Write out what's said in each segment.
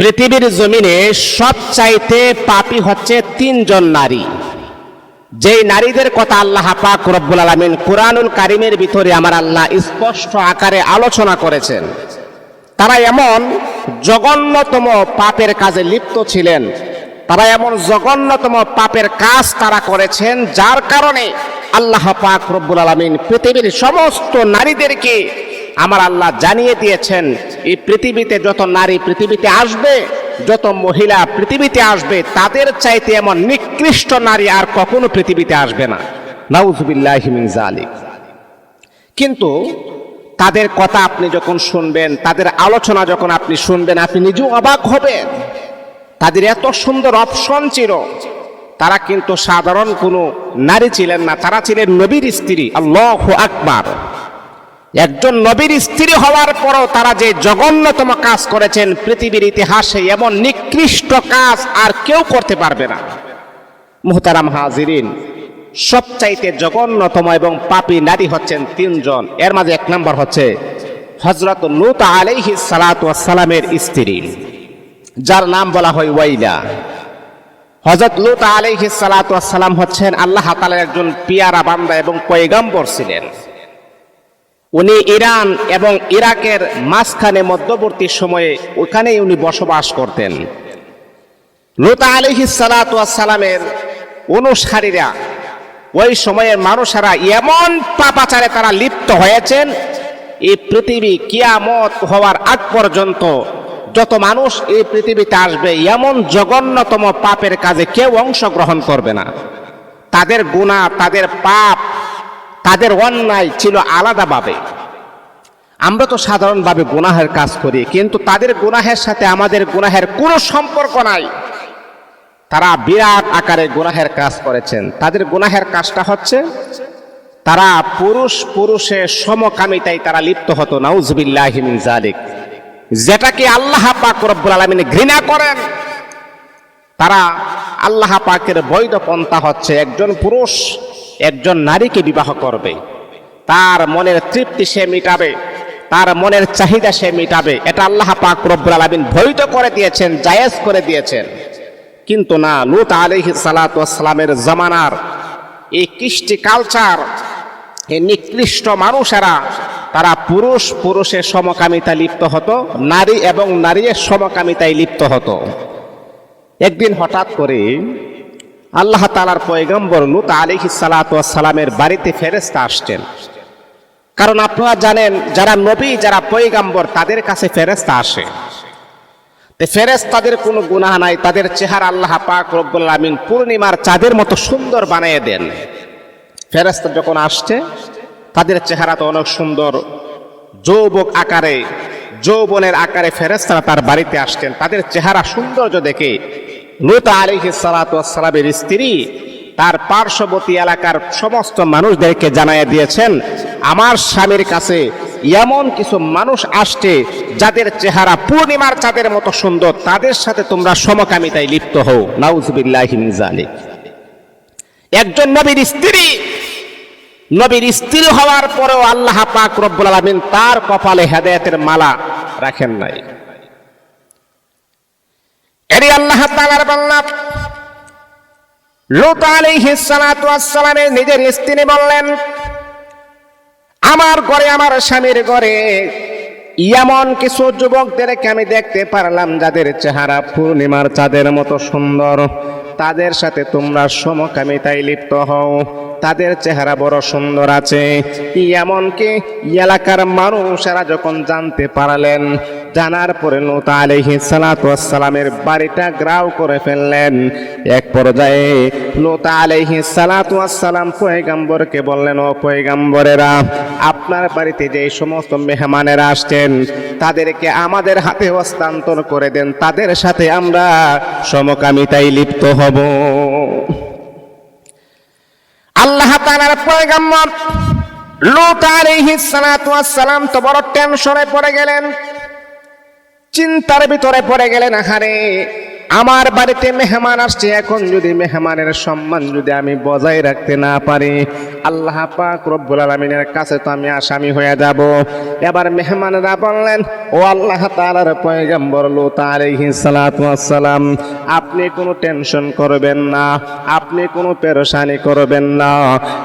পৃথিবীর জমিনে সবচাইতে পাপী হচ্ছে তিনজন নারী। যেই নারীদের কথা আল্লাহ পাক রব্বুল আলামিন কুরআনুল কারিমের ভিতরে আমার আল্লাহ স্পষ্ট আকারে আলোচনা করেছেন। তারা এমন জঘন্যতম পাপের কাজে লিপ্ত ছিলেন। তারা এমন জঘন্যতম পাপের কাজ তারা করেছেন যার কারণে আল্লাহ পাক রব্বুল আলামিন পৃথিবীর সমস্ত নারীদেরকে আমার আল্লাহ জানিয়ে দিয়েছেন এই পৃথিবীতে যত নারী পৃথিবীতে আসবে, যত মহিলা পৃথিবীতে আসবে, তাদের চাইতে এমন নিকৃষ্ট নারী আর কখনো পৃথিবীতে আসবে না। নাউজুবিল্লাহি মিন জালিক কিন্তু তাদের কথা আপনি যখন শুনবেন, তাদের আলোচনা যখন আপনি শুনবেন, আপনি নিজেও অবাক হবেন। তাদের এত সুন্দর অপশন ছিল। তারা কিন্তু সাধারণ কোনো নারী ছিলেন না, তারা ছিলেন নবীর স্ত্রী, আল্লাহ আকবার। একজন নবীর স্ত্রী হওয়ার পরও তারা যে জঘন্যতম কাজ করেছেন, পৃথিবীর ইতিহাসে এমন নিকৃষ্ট কাজ আর কেউ করতে পারবে না। মুহতারাম হাজিরিন, সবচাইতে জঘন্যতম এবং পাপী নারী হচ্ছেন তিনজন। এর মাঝে এক নম্বর হচ্ছে হজরত লুত আলাইহি সালাতু সালামের স্ত্রী, যার নাম বলা হয় ওয়াইলা। হজরত লুত আলাইহি সালাম হচ্ছেন আল্লাহ তাআলার একজন পিয়ারা বান্দা এবং পয়গাম্বর ছিলেন। উনি ইরান এবং ইরাকের মাঝখানে মধ্যবর্তী সময়ে ওখানেই উনি বসবাস করতেন। লুত আলিহি সালামের অনুসারীরা ওই সময়ের মানুষেরা এমন পাপাচারে তারা লিপ্ত হয়েছেন, এই পৃথিবী কিয়ামত হওয়ার আগ পর্যন্ত যত মানুষ এই পৃথিবীতে আসবে, এমন জঘন্যতম পাপের কাজে কেউ অংশগ্রহণ করবে না। তাদের গুণা তাদের পাপ তাদের অন্যায় ছিল আলাদাভাবে। আমরা তো সাধারণভাবে গুনাহের কাজ করি, কিন্তু তাদের গুনাহের সাথে আমাদের গুনাহের কোনো সম্পর্ক নাই। তারা বিরাট আকারে গুনাহের কাজ করেছেন। তাদের গুনাহের কাজটা হচ্ছে, তারা পুরুষ পুরুষের সমকামিতায় তারা লিপ্ত হতো। নাউজবিল্লাহি মিন জালিক যেটাকে আল্লাহ পাক রব্বুল আলামিন ঘৃণা করেন, তারা আল্লাহ পাকের বৈধ পন্থা হচ্ছে একজন পুরুষ একজন নারীকে বিবাহ করবে। তার মনের তৃপ্তি সে মিটাবে, তার মনের চাহিদা সে মিটাবে। এটা আল্লাহ পাক রব্বুল আলামিন বৈধ করে দিয়েছেন, জায়েজ করে দিয়েছেন। কিন্তু না, লুত আলাইহিস সালাতু সালামের জামানার এই কৃষ্টি কালচার এই নিকৃষ্ট মানুষেরা, তারা পুরুষ পুরুষের সমকামিতা লিপ্ত হতো, নারী এবং নারীর সমকামিতায় লিপ্ত হতো। একদিন হঠাৎ করে আল্লাহ তালার পয়গম্বর লুত আলিহি সালামের বাড়িতে ফেরেস্তা আসছেন। কারণ আপনারা জানেন, যারা নবী, যারা পয়গাম্বর, তাদের কাছে ফেরেস্তা আসে। তো ফেরেস্তাদের কোনো গুনাহ নাই, তাদের চেহারা আল্লাহ পাক রব্বুল আমিন পূর্ণিমার চাঁদের মতো সুন্দর বানিয়ে দেন। ফেরেস্তা যখন আসছে, তাদের চেহারা তো অনেক সুন্দর। যৌবক আকারে, যৌবনের আকারে ফেরেস্তারা তার বাড়িতে আসতেন তাদের চেহারা সৌন্দর্য দেখে লুত আলিহি সালামের স্ত্রী তার পার্শ্ববর্তী এলাকার সমস্ত মানুষদেরকে জানাই দিয়েছেন, আমার স্বামীর কাছে এমন কিছু মানুষ আসছে যাদের চেহারা পূর্ণিমার চাঁদের মতো সুন্দর, তাদের সাথে তোমরা সমকামিতায় লিপ্ত হও। নাউজুবিল্লাহি মিন একজন নবীর স্ত্রী নবীর স্ত্রী হওয়ার পরেও আল্লাহ পাক রব্বুল আলামিন তার কপালে হেদায়েতের মালা রাখেন নাই। এরই আল্লাহ সালাতু ওয়াসসালামের নিজের স্ত্রী বললেন, আমার ঘরে আমার স্বামীর ঘরে এমন কিছু যুবকদেরকে আমি দেখতে পারলাম যাদের চেহারা পূর্ণিমার চাঁদের মতো সুন্দর। তাদের সাথে তোমরা সমকামিতায় লিপ্ত হও। তাদের চেহারা বড় সুন্দর আছে। এমনকি এলাকার মানুষেরা যখন জানতে পারলেন জানার পরে নুত আলহি সালাতামের বাড়িটা গ্রাও করে ফেললেন। এক পর্যায়ে নুত আলহি সালাতাম পয়গাম্বরকে বললেন, ও পয়গাম্বরেরা, আপনার বাড়িতে যে সমস্ত মেহমানেরা আসছেন, তাদেরকে আমাদের হাতে হস্তান্তর করে দেন। তাদের সাথে আমরা সমকামিতায় লিপ্ত হব। আল্লাহ তাআলার পয়গাম্বর লূত আলাইহিস সালাতু তো বড় টেনশনে পড়ে গেলেন। চিন্তার ভিতরে পড়ে গেলেন, আহারে, আমার বাড়িতে মেহমান আসছে, এখন যদি মেহমানের সম্মান যদি আমি বজায় রাখতে না পারি, আল্লাহ পাক রব্বুল আলমিনের কাছে তো আমি আসামি হয়ে যাব। এবার মেহমানরা বললেন ও আল্লাহ তাআলার পয়গম্বর লূত সালাতু আপনি কোনো টেনশন করবেন না, আপনি কোনো পেরেশানি করবেন না।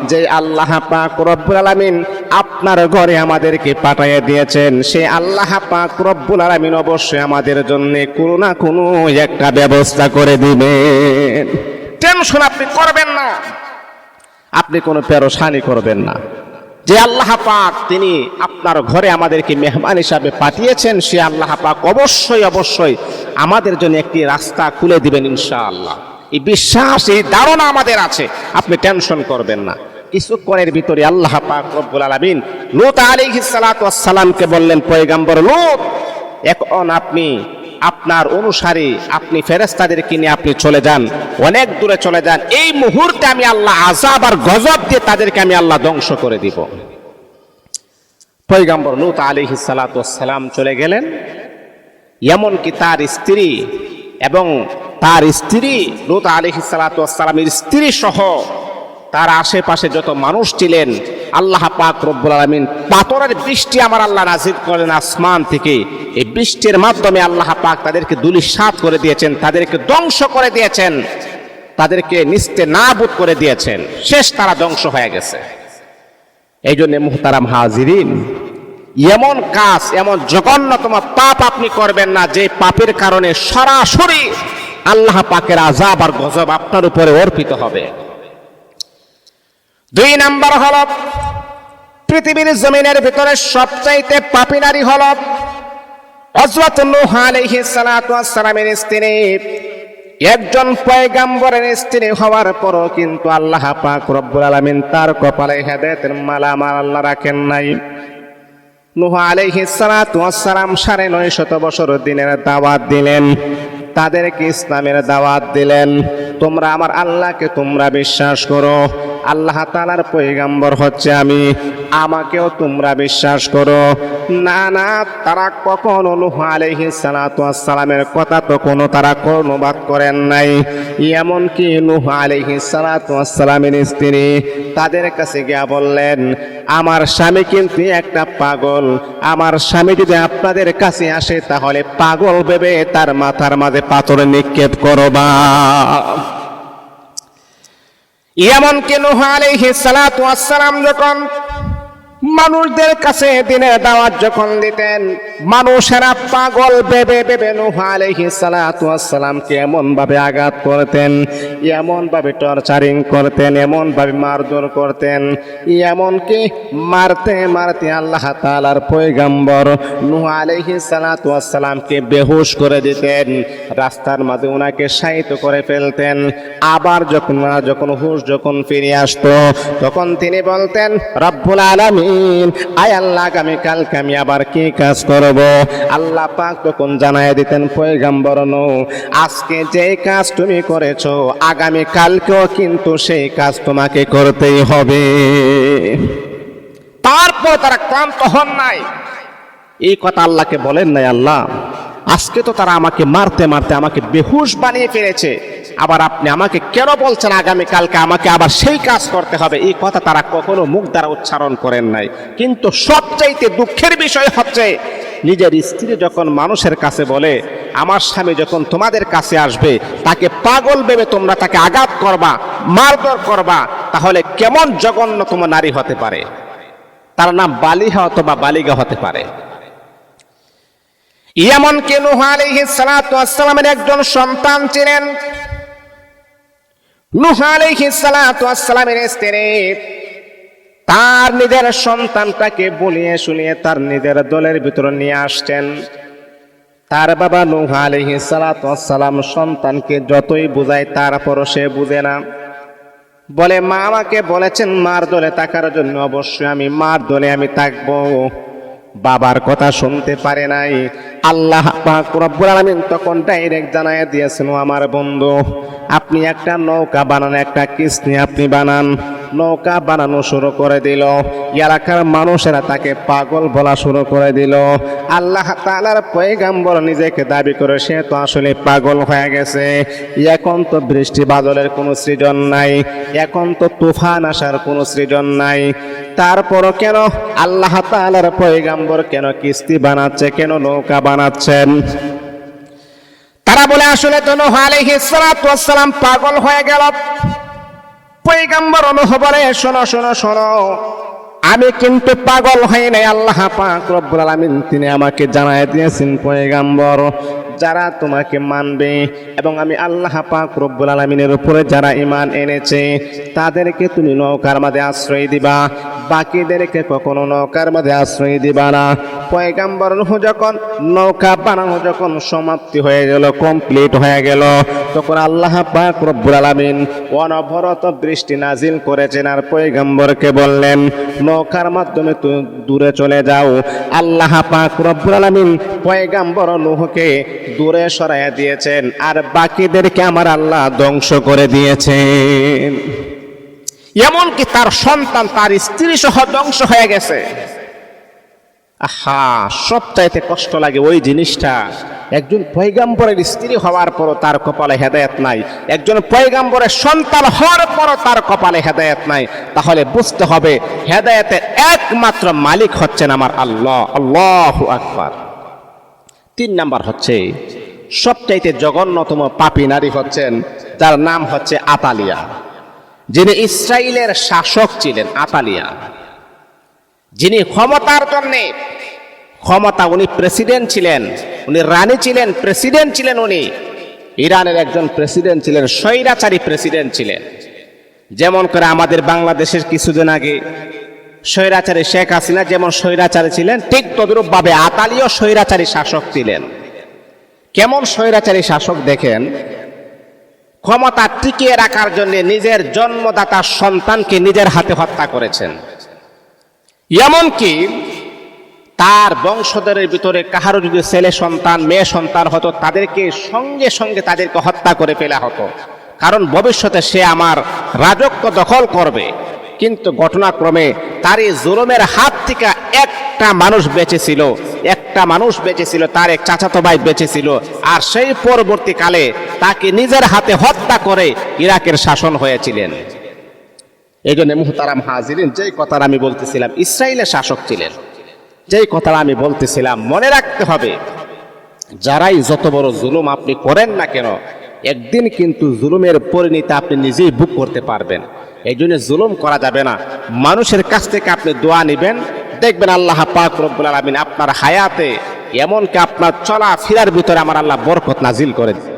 যে আল্লাহ পাক রব্বুল আলামিন আপনার ঘরে আমাদেরকে পাঠিয়ে দিয়েছেন, সে আল্লাহ পাক রব্বুল আলামিন অবশ্যই আমাদের জন্য কোনো না কোনো একটা ব্যবস্থা করে দিবেন। টেনশন আপনি করবেন না, আপনি কোনো পেরেশানি করবেন না। যে আল্লাহ পাক তিনি আপনার ঘরে আমাদেরকে মেহমান হিসাবে পাঠিয়েছেন, সে আল্লাহ পাক অবশ্যই অবশ্যই আমাদের জন্য একটি রাস্তা খুলে দিবেন ইনশাআল্লাহ। এই বিশ্বাস, এই ধারণা আমাদের আছে, আপনি টেনশন করবেন না। কিছুক্ষণের ভিতরে আল্লাহ পাক রব্বুল আলামিন লূত আলাইহিস সালাতু ওয়াস সালামকে বললেন, পয়গম্বর লূত, এখন আপনি আপনার অনুসারী, আপনি ফেরেস্তাদেরকে নিয়ে আপনি চলে যান, অনেক দূরে চলে যান। এই মুহূর্তে আমি আল্লাহ আজাব আর গজব দিয়ে তাদেরকে আমি আল্লাহ ধ্বংস করে দিব। পৈগম্বর লুত আলিহি সালাম চলে গেলেন। এমনকি তার স্ত্রী এবং তার স্ত্রী, লুত আলিহি সালামের স্ত্রী সহ তার আশেপাশে যত মানুষ ছিলেন আল্লাহ পাক রব্বুল আলমিন পাথরের বৃষ্টি আমার আল্লাহ নাজির করেন আসমান থেকে। এই বৃষ্টির মাধ্যমে আল্লাহ পাক তাদেরকে দুলিশাত করে দিয়েছেন, তাদেরকে ধ্বংস করে দিয়েছেন, তাদেরকে নিস্তে নাবুদ করে দিয়েছেন। শেষ তারা ধ্বংস হয়ে গেছে। এই জন্য মুহতারাম হাজিরিন, এমন কাজ, এমন জঘন্যতম পাপ আপনি করবেন না, যে পাপের কারণে সরাসরি আল্লাহ পাকের আজাব আর গজব আপনার উপরে অর্পিত হবে। দুই নাম্বার হল পৃথিবীর জমিনের ভিতরে সবচাইতে পাপি নারী হল হযরত নূহ সালামের স্ত্রী। একজন পয়গাম্বরের স্ত্রী হওয়ার পরও কিন্তু আল্লাহ পাক রব্বুল আলামিন তার কপালে হেদায়েতের মালা আমার আল্লাহ রাখেন নাই। নূহ আলাইহিস সালাতু সালাম সাড়ে নয় শত বছর দিনের দাওয়াত দিলেন, তাদেরকে ইসলামের দাওয়াত দিলেন। তোমরা আমার আল্লাহকে তোমরা বিশ্বাস করো। আল্লাহ তালার পৈগাম্বর হচ্ছে আমি। আমাকেও তোমরা বিশ্বাস করো। না না, তারা কখনো নুহ আলহি সালামের কথা তো কোনো তারা কর্ণবাদ করেন নাই। এমনকি নুহ আলহি সালামের স্ত্রী তাদের কাছে গিয়া বললেন, আমার স্বামী কিন্তু একটা পাগল। আমার স্বামী যদি আপনাদের কাছে আসে তাহলে পাগল ভেবে তার মাথার মাঝে পাথর নিক্ষেপ করবা এমনকি নুহ আলাইহিস সালাতু ওয়াসসালাম যখন মানুষদের কাছে দিনের দাওয়াত যখন দিতেন, মানুষেরা পাগল বেবে বেবে নুহ আলাইহিস সালাতু ওয়াসসালামকে এমন ভাবে আঘাত করতেন এমন ভাবে টর্চারিং করতেন এমন ভাবে মারধর করতেন, এমনকি মারতে মারতে আল্লাহ তাআলার পৈগম্বর নুহ আলাইহিস সালাতু ওয়াসসালামকে বেহুশ করে দিতেন, রাস্তার মাঝে ওনাকে শায়িত করে ফেলতেন। আবার যখন যখন হুশ যখন ফিরে আসতো, তখন তিনি বলতেন, রব্বুল আলামিন আয় আল্লাহ আগামী কালকে আমি আবার কি কাজ করব? আল্লাহ পাক তখন জানায় দিতেন, পয়গাম্বর আজকে যে কাজ তুমি করেছ, আগামী কালকেও কিন্তু সেই কাজ তোমাকে করতেই হবে। তারপর তারা ক্লান্ত হন নাই। এই কথা আল্লাহকে বলেন নাই আল্লাহ, আজকে তো তারা আমাকে মারতে মারতে আমাকে বেহুশ বানিয়ে ফেলেছে। আবার আপনি আমাকে কেন বলছেন আগামী কালকে আমাকে আবার সেই কাজ করতে হবে? এই কথা তারা কখনো মুখ দ্বারা উচ্চারণ করেন নাই। কিন্তু সবচাইতে দুঃখের বিষয় হচ্ছে, নিজের স্ত্রী যখন মানুষের কাছে বলে, আমার স্বামী যখন তোমাদের কাছে আসবে, তাকে পাগল ভেবে তোমরা তাকে আঘাত করবা, মারধর করবা, তাহলে কেমন জঘন্যতম নারী হতে পারে? তার নাম বালিহা অথবা বালিগা হতে পারে। এমনকি নুহ আলাইহিস সালাতু ওয়াসসালামের একজন সন্তান ছিলেন। তার নিজের সন্তানটাকে বলিয়ে শুনিয়ে তার নিজের দলের ভিতরে নিয়ে আসছেন। তার বাবা নুহ সালাতু ওয়াসসালাম সন্তানকে যতই বুঝায় তারপরও সে বুঝে না। বলে, মা আমাকে বলেছেন মার দলে থাকার জন্য, অবশ্যই আমি মার দলে আমি থাকব। বাবার কথা শুনতে পারে নাই। আল্লাহ আলামিন তখন ডাইরেক্ট জানাই দিয়েছেন আমার বন্ধু, আপনি একটা নৌকা বানান, একটা কিস্তি আপনি বানান। নৌকা বানানো শুরু করে দিল। এলাকার মানুষেরা তাকে পাগল বলা শুরু করে দিল। আল্লাহ তাআলার পয়গাম্বর নিজেকে দাবি করে, সে তো আসলে পাগল হয়ে গেছে। এখন তো বৃষ্টি বাদলের কোনো সৃজন নাই। এখন তো তুফান আসার কোনো সৃজন নাই। তারপরও কেন আল্লাহ তাআলার পয়গাম্বর কেন কিস্তি বানাচ্ছে, কেন নৌকা বানাচ্ছেন তারা বলে, আসলে তো নূহ আলাইহিস সালাতু ওয়াস সালাম পাগল হয়ে গেল। পয়গাম্বর অনুহ বলে শোনো শোনো শোনো। আমি কিন্তু পাগল হই নাই, আল্লাহ পাক রব্বুল আলামিন তিনি আমাকে জানায় দিয়েছেন, পয়গাম্বর, যারা তোমাকে মানবে এবং আমি আল্লাহ পাক রব্বুল আলামিনের উপরে যারা ঈমান এনেছে, তাদেরকে তুমি নৌকার মাঝে আশ্রয় দিবা, বাকিদেরকে কখনো নৌকার মাঝে আশ্রয় দিবা না। পয়গাম্বর যখন নৌকা বানানো যখন সমাপ্তি হয়ে গেল কমপ্লিট হয়ে গেল, তখন আল্লাহ পাক রব্বুল আলামিন অনবরত বৃষ্টি নাজিল করেছেন আর পয়গাম্বরকে বললেন, নৌকার মাধ্যমে তুমি দূরে চলে যাও। আল্লাহ পাক রব্বুল আলামিন পয়গাম্বর নুহকে দূরে সরাইয়া দিয়েছেন আর বাকিদেরকে আমার আল্লাহ ধ্বংস করে দিয়েছেন। এমনকি তার সন্তান, তার স্ত্রী সহ ধ্বংস হয়ে গেছে। আহা, সবচাইতে কষ্ট লাগে ওই জিনিসটা। একজন পয়গাম্বরের স্ত্রী হওয়ার পরও তার কপালে হেদায়েত নাই। একজন পয়গাম্বরের সন্তান হওয়ার পরও তার কপালে হেদায়েত নাই। তাহলে বুঝতে হবে, হেদায়েতের একমাত্র মালিক হচ্ছেন আমার আল্লাহ। আল্লাহ আকবার। তিন নাম্বার হচ্ছে, সবচাইতে জঘন্যতম পাপী নারী হচ্ছেন তার নাম হচ্ছে আতালিয়া। যিনি ইসরায়েলের শাসক ছিলেন, আতালিয়া। যিনি ক্ষমতার জন্যে ক্ষমতা উনি প্রেসিডেন্ট ছিলেন, উনি রানী ছিলেন প্রেসিডেন্ট ছিলেন উনি। ইরানের একজন প্রেসিডেন্ট ছিলেন, স্বৈরাচারী প্রেসিডেন্ট ছিলেন। যেমন করে আমাদের বাংলাদেশের কিছুদিন আগে স্বৈরাচারী শেখ হাসিনা যেমন স্বৈরাচারী ছিলেন, ঠিক তদ্রূপভাবে আতালীয় স্বৈরাচারী শাসক ছিলেন। কেমন স্বৈরাচারী শাসক দেখেন? ক্ষমতা টিকিয়ে রাখার জন্য নিজের জন্মদাতা সন্তানকে নিজের হাতে হত্যা করেছেন। এমনকি তার বংশধরের ভিতরে কাহারও যদি ছেলে সন্তান, মেয়ে সন্তান হতো, তাদেরকে সঙ্গে সঙ্গে তাদেরকে হত্যা করে ফেলা হতো। কারণ ভবিষ্যতে সে আমার রাজত্ব দখল করবে। কিন্তু ঘটনাক্রমে তার এই জুলুমের হাত থেকে একটা মানুষ বেঁচে ছিল, একটা মানুষ বেঁচে ছিল, তার এক চাচাতো ভাই বেঁচে ছিল। আর সেই পরবর্তীকালে তাকে নিজের হাতে হত্যা করে ইরাকের শাসন হয়েছিলেন। এই জন্য মুহতারাম হাজিরিন, যেই কথাটা আমি বলতেছিলাম ইসরায়েলের শাসক ছিলেন। যেই কথাটা আমি বলতেছিলাম, মনে রাখতে হবে, যারাই যত বড় জুলুম আপনি করেন না কেন, একদিন কিন্তু জুলুমের পরিণতি আপনি নিজেই বুক করতে পারবেন। এই জন্য জুলুম করা যাবে না। মানুষের কাছ থেকে আপনি দোয়া নেবেন। দেখবেন আল্লাহ পাক রব্বুল আলামিন আপনার হায়াতে, এমনকি আপনার চলা ফিরার ভিতরে আমার আল্লাহ বরকত নাজিল করে দিবে